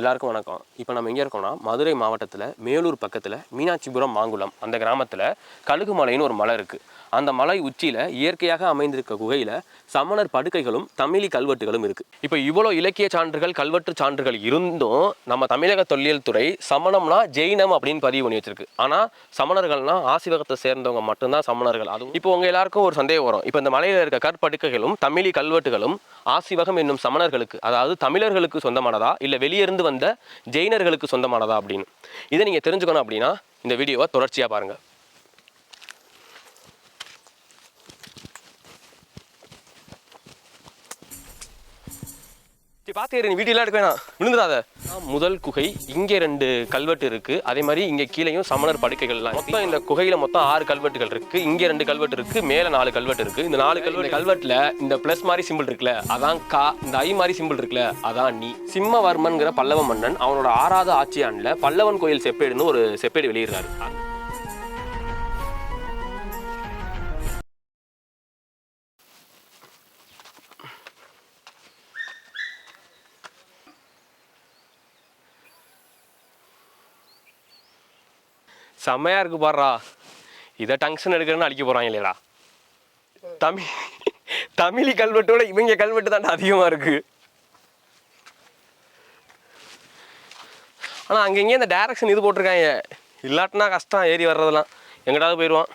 எல்லாருக்கும் வணக்கம். இப்போ நம்ம எங்கே இருக்கோம்னா மதுரை மாவட்டத்தில் மேலூர் பக்கத்தில் மீனாட்சிபுரம் மாங்குளம் அந்த கிராமத்தில் கழுகுமலைன்னு ஒரு மலை இருக்குது அந்த மலை உச்சியில் இயற்கையாக அமைந்திருக்க குகையில் சமணர் படுக்கைகளும் தமிழி கல்வெட்டுகளும் இருக்குது இப்போ இவ்வளோ இலக்கிய சான்றுகள் கல்வெட்டு சான்றுகள் இருந்தும் நம்ம தமிழக தொல்லியல் துறை சமணம்னா ஜெயினம் அப்படின்னு பதிவு பண்ணி வச்சிருக்கு. ஆனால் சமணர்கள்னா ஆசிவகத்தை சேர்ந்தவங்க மட்டும்தான் சமணர்கள். அதுவும் இப்போ உங்கள் எல்லாருக்கும் ஒரு சந்தேகம் வரும். இப்போ இந்த மலையில் இருக்க கற்படுக்கைகளும் தமிழி கல்வெட்டுகளும் ஆசிவகம் என்னும் சமணர்களுக்கு அதாவது தமிழர்களுக்கு சொந்தமானதா? இல்லை வெளியிருந்து வந்த ஜெயினர்களுக்கு சொந்தமானதா அப்படின்னு? இதை நீங்கள் தெரிஞ்சுக்கணும் அப்படின்னா இந்த வீடியோவை தொடர்ச்சியாக பாருங்கள் பார்த்து நீ வீடியோலாம் எடுக்க வேணாம். விழுந்துடாத. முதல் குகை இங்கே ரெண்டு கல்வெட்டு இருக்கு. அதே மாதிரி இங்கே கீழேயும் சமணர் படுக்கைகள்லாம் மொத்தம் இந்த குகையில மொத்தம் ஆறு கல்வெட்டுகள் இருக்கு. இங்கே ரெண்டு கல்வெட்டு இருக்கு. மேலே நாலு கல்வெட்டு இருக்கு. இந்த நாலு கல்வெட்டு கல்வெட்டுல இந்த பிளஸ் மாதிரி சிம்பிள் இருக்குல்ல அதான் கா இந்த ஐ மாதிரி சிம்பிள் இருக்குல்ல அதான் நீ. சிம்மவர்மன்கிற பல்லவ மன்னன் அவனோட ஆறாவது ஆட்சி பல்லவன் கோயில் செப்பேடுன்னு ஒரு செப்பேடு வெளியிடுறாரு. செம்மையாக இருக்கு பாடுறா இதை டங்ஷன் எடுக்கிறேன்னு அழிக்க போகிறாங்க இல்லையடா. தமிழ் தமிழி கல்வெட்டோட இவங்க கல்வெட்டு தான் அதிகமாக இருக்கு. ஆனால் அங்கங்கே இந்த டேரக்ஷன் இது போட்டிருக்காங்க. இல்லாட்டினா கஷ்டம் ஏறி வர்றதெல்லாம். எங்கடாவது போயிடுவான்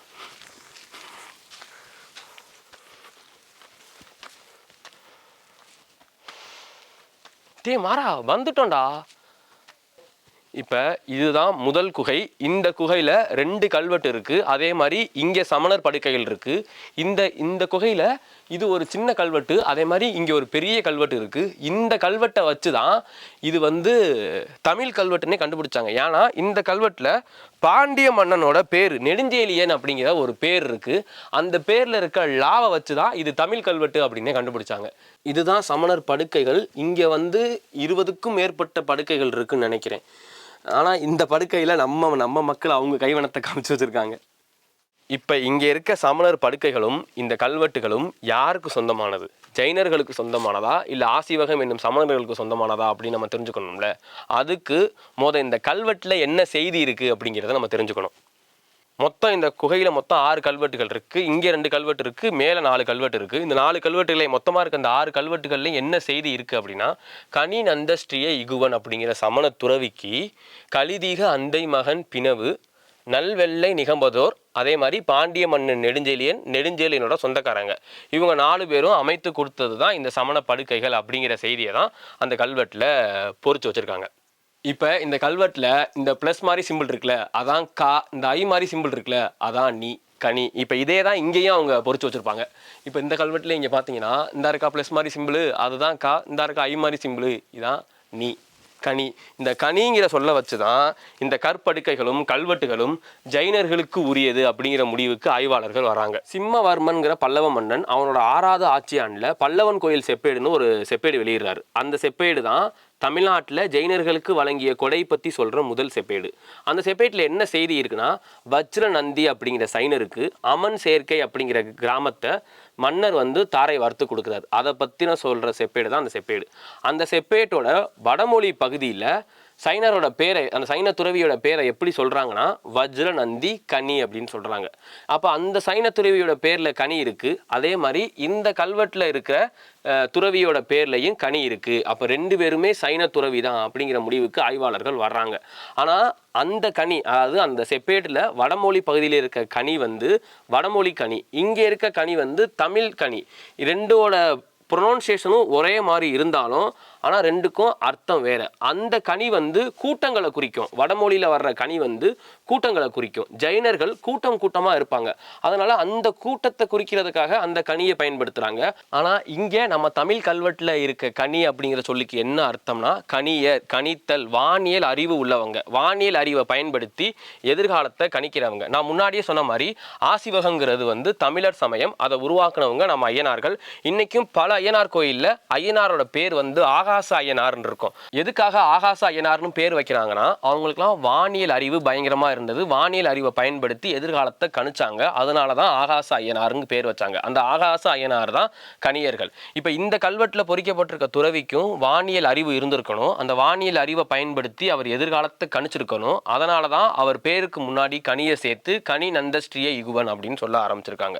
டே மாறா வந்துட்டோம்டா. இப்போ இதுதான் முதல் குகை. இந்த குகையில் ரெண்டு கல்வெட்டு இருக்குது அதே மாதிரி இங்கே சமணர் படுக்கைகள் இருக்குது இந்த இந்த குகையில் இது ஒரு சின்ன கல்வெட்டு. அதே மாதிரி இங்கே ஒரு பெரிய கல்வெட்டு இருக்குது இந்த கல்வெட்டை வச்சு தான் இது வந்து தமிழ் கல்வெட்டுன்னே கண்டுபிடிச்சாங்க. ஏன்னா இந்த கல்வெட்டில் பாண்டிய மன்னனோட பேர் நெடுஞ்செயலியன் அப்படிங்கிற ஒரு பேர் இருக்குது அந்த பேரில் இருக்க லாவை வச்சு தான் இது தமிழ் கல்வெட்டு அப்படின்னே கண்டுபிடிச்சாங்க. இதுதான் சமணர் படுக்கைகள். இங்கே வந்து இருபதுக்கும் மேற்பட்ட படுக்கைகள் இருக்குன்னு நினைக்கிறேன். ஆனால் இந்த படுக்கையில் நம்ம நம்ம மக்கள் அவங்க கைவனத்தை காமிச்சு வச்சுருக்காங்க. இப்போ இங்கே இருக்க சமணர் படுக்கைகளும் இந்த கல்வெட்டுகளும் யாருக்கு சொந்தமானது? ஜைனர்களுக்கு சொந்தமானதா? இல்லை ஆசிவகம் என்னும் சமணர்களுக்கு சொந்தமானதா? அப்படின்னு நம்ம தெரிஞ்சுக்கணும்ல. அதுக்கு மொதல் இந்த கல்வெட்டில் என்ன செய்தி இருக்குது அப்படிங்கிறத நம்ம தெரிஞ்சுக்கணும். மொத்தம் இந்த குகையில் மொத்தம் ஆறு கல்வெட்டுகள் இருக்குது இங்கே ரெண்டு கல்வெட்டு இருக்குது மேலே நாலு கல்வெட்டு இருக்குது இந்த நாலு கல்வெட்டுகளை மொத்தமாக இருக்க இந்த ஆறு கல்வெட்டுகள்லையும் என்ன செய்தி இருக்குது அப்படின்னா கனி நந்தஸ்ரீய இகுவன் அப்படிங்கிற சமண துறவிக்கு கலிதீக அந்தை மகன் பினவு நல்வெள்ளை நிகம்பதோர் அதே மாதிரி பாண்டிய மன்னன் நெடுஞ்செழியன் நெடுஞ்செலியனோட சொந்தக்காரங்க. இவங்க நாலு பேரும் அமைத்து கொடுத்தது தான் இந்த சமண படுக்கைகள் அப்படிங்கிற செய்தியை தான் அந்த கல்வெட்டில் பொறிச்சு வச்சுருக்காங்க. இப்போ இந்த கல்வெட்டில் இந்த ப்ளஸ் மாதிரி சிம்பிள் இருக்குல்ல அதான் கா இந்த ஐ மாதிரி சிம்பிள் இருக்குல்ல அதான் நீ கனி. இப்போ இதே தான் இங்கேயும் அவங்க பொறிச்சு வச்சுருப்பாங்க. இப்போ இந்த கல்வெட்டில் இங்கே பார்த்தீங்கன்னா இந்த இருக்கா ப்ளஸ் மாதிரி சிம்பிள் அதுதான் கா இந்த இருக்கா ஐ மாதிரி சிம்பிள் இதான் நீ கனி. இந்த கனிங்கிற சொல்ல வச்சு தான் இந்த கற்படுக்கைகளும் கல்வெட்டுகளும் ஜைனர்களுக்கு உரியது அப்படிங்கிற முடிவுக்கு ஆய்வாளர்கள் வராங்க. சிம்மவர்மன்கிற பல்லவ மன்னன் அவனோட ஆறாவது ஆட்சியாண்டில் பல்லவன் கோயில் செப்பேடுன்னு ஒரு செப்பேடு வெளியிடுறாரு. அந்த செப்பேடு தான் தமிழ்நாட்டில் ஜெயினர்களுக்கு வழங்கிய கொடை பற்றி சொல்கிற முதல் செப்பேடு. அந்த செப்பேட்டில் என்ன செய்தி இருக்குன்னா வஜ்ர நந்தி அப்படிங்கிற சைனருக்கு அமன் சேர்க்கை அப்படிங்கிற கிராமத்தை மன்னர் வந்து தாரை வறுத்து கொடுக்குறாரு. அதை பற்றின சொல்கிற செப்பேடு தான் அந்த செப்பேடு. அந்த செப்பேட்டோட வடமொழி பகுதியில் சைனரோட பேரை அந்த சைன துறவியோட பேரை எப்படி சொல்கிறாங்கன்னா வஜ்ர நந்தி கனி அப்படின்னு சொல்கிறாங்க அப்போ அந்த சைன துறவியோட பேரில் கனி இருக்குது அதே மாதிரி இந்த கல்வெட்டில் இருக்கிற துறவியோட பேர்லையும் கனி இருக்குது அப்போ ரெண்டு பேருமே சைன துறவி தான் அப்படிங்கிற முடிவுக்கு ஆய்வாளர்கள் வர்றாங்க. ஆனால் அந்த கனி அதாவது அந்த செப்பேட்டில் வடமொழி பகுதியில் இருக்க கனி வந்து வடமொழி கனி இங்கே இருக்க கனி வந்து தமிழ் கனி. ரெண்டோட ப்ரொனவுன்சியேஷனும் ஒரே மாதிரி இருந்தாலும் ஆனால் ரெண்டுக்கும் அர்த்தம் வேறு. அந்த கனி வந்து கூட்டங்களை குறிக்கும். வடமொழியில் வர்ற கனி வந்து கூட்டங்களை குறிக்கும். ஜைனர்கள் கூட்டம் கூட்டமாக இருப்பாங்க. அதனால் அந்த கூட்டத்தை குறிக்கிறதுக்காக அந்த கனியை பயன்படுத்துகிறாங்க ஆனால் இங்கே நம்ம தமிழ் கல்வெட்டில் இருக்க கனி அப்படிங்கிற சொல்லிக்கு என்ன அர்த்தம்னா கனியர் கணித்தல் வானியல் அறிவு உள்ளவங்க. வானியல் அறிவை பயன்படுத்தி எதிர்காலத்தை கணிக்கிறவங்க. நான் முன்னாடியே சொன்ன மாதிரி ஆசிவகங்கிறது வந்து தமிழர் சமயம். அதை உருவாக்குனவங்க நம்ம ஐயனார்கள் இன்றைக்கும் பல ஐயனார் கோயிலில் ஐயனாரோட பேர் வந்து ஆகா ஆகாச அய்யனார்னு இருக்கும். எதுக்காக ஆகாச அய்யனார்னு பேர் வைக்கிறாங்கன்னா அவங்களுக்குலாம் வானியல் அறிவு பயங்கரமா இருந்தது. வானியல் அறிவை பயன்படுத்தி எதிர்காலத்தை கணிச்சாங்க. அதனால தான் ஆகாச அய்யனார்னு பேர் வச்சாங்க. அந்த ஆகாச அய்யனார் தான் கணியர்கள். இப்போ இந்த கல்வெட்டில் பொறிக்கப்பட்டிருக்க துறவிக்கும் வானியல் அறிவு இருந்திருக்கணும். அந்த வானியல் அறிவை பயன்படுத்தி அவர் எதிர்காலத்தை கணிச்சிருக்கணும். அதனால தான் அவர் பேருக்கு முன்னாடி கனியை சேர்த்து கனி நந்தஸ்ரீய யுகுவன் அப்படின்னு சொல்ல ஆரம்பிச்சிருக்காங்க.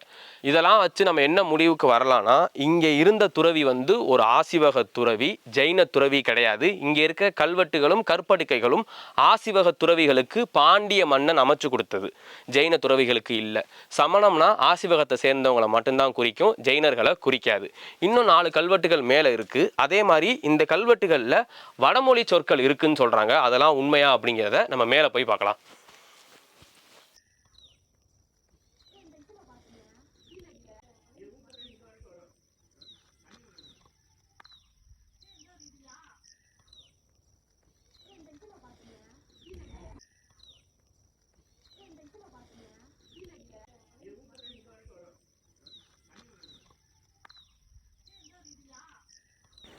இதெல்லாம் வச்சு நம்ம என்ன முடிவுக்கு வரலாம்னா இங்கே இருந்த துறவி வந்து ஒரு ஆசிவக துறவி ஜெயின துறவி கிடையாது. இங்கே இருக்க கல்வெட்டுகளும் கற்படுக்கைகளும் ஆசிவக துறவிகளுக்கு பாண்டிய மன்னன் அமைச்சு கொடுத்தது. ஜெயின துறவிகளுக்கு இல்லை. சமணம்னா ஆசிவகத்தை சேர்ந்தவங்களை மட்டும்தான் குறிக்கும் ஜெயினர்களை குறிக்காது. இன்னும் நாலு கல்வெட்டுகள் மேலே இருக்குது அதே மாதிரி இந்த கல்வெட்டுகளில் வடமொழி சொற்கள் இருக்குன்னு சொல்கிறாங்க அதெல்லாம் உண்மையா அப்படிங்கிறத நம்ம மேலே போய் பார்க்கலாம்.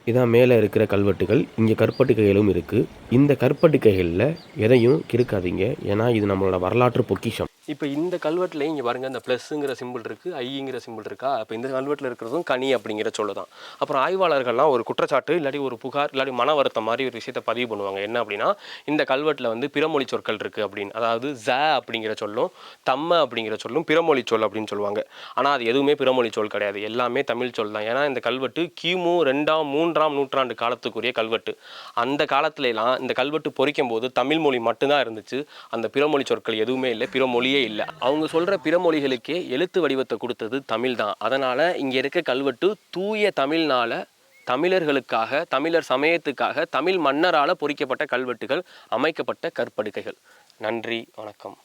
இதான் மேலே இருக்கிற கல்வெட்டுகள் இங்கே கற்பட்டுக்கைகளும் இருக்குது இந்த கற்பட்டுக்கைகளில் எதையும் கிறுக்காதீங்க. ஏன்னா இது நம்மளோட வரலாற்று பொக்கிஷம். இப்போ இந்த கல்வெட்டில் இங்கே பாருங்கள் இந்த ப்ளஸ்ஸுங்கிற சிம்பிள் இருக்குது ஐங்கிற சிம்பிள் இருக்கா? இப்போ இந்த கல்வெட்டில் இருக்கிறதும் கனி அப்படிங்கிற சொல்லு தான் அப்புறம் ஆய்வாளர்கள்லாம் ஒரு குற்றச்சாட்டு இல்லாட்டி ஒரு புகார் இல்லாட்டி மன வருத்தம் மாதிரி ஒரு விஷயத்தை பதிவு பண்ணுவாங்க. என்ன அப்படின்னா இந்த கல்வெட்டில் வந்து பிறமொழி சொற்கள் இருக்குது அப்படின்னு அதாவது ஜ அப்படிங்கிற சொல்லும் தம்ம அப்படிங்கிற சொல்லும் பிறமொழி சொல் அப்படின்னு சொல்லுவாங்க. ஆனால் அது எதுவுமே பிறமொழி சொல் கிடையாது. எல்லாமே தமிழ் சொல் தான். ஏன்னா இந்த கல்வெட்டு கிமு ரெண்டாம் மூன்றாம் நூற்றாண்டு காலத்துக்குரிய கல்வெட்டு. அந்த காலத்துலலாம் இந்த கல்வெட்டு பொறிக்கும் போது தமிழ் மொழி மட்டும்தான் இருந்துச்சு. அந்த பிறமொழி சொற்கள் எதுவுமே இல்லை. பிறமொழி மொழியே இல்லை. அவங்க சொல்கிற பிற மொழிகளுக்கே எழுத்து வடிவத்தை கொடுத்தது தமிழ் தான். அதனால் இங்கே இருக்க கல்வெட்டு தூய தமிழ்னால தமிழர்களுக்காக தமிழர் சமயத்துக்காக தமிழ் மன்னரால் பொறிக்கப்பட்ட கல்வெட்டுகள் அமைக்கப்பட்ட கற்படுக்கைகள். நன்றி வணக்கம்.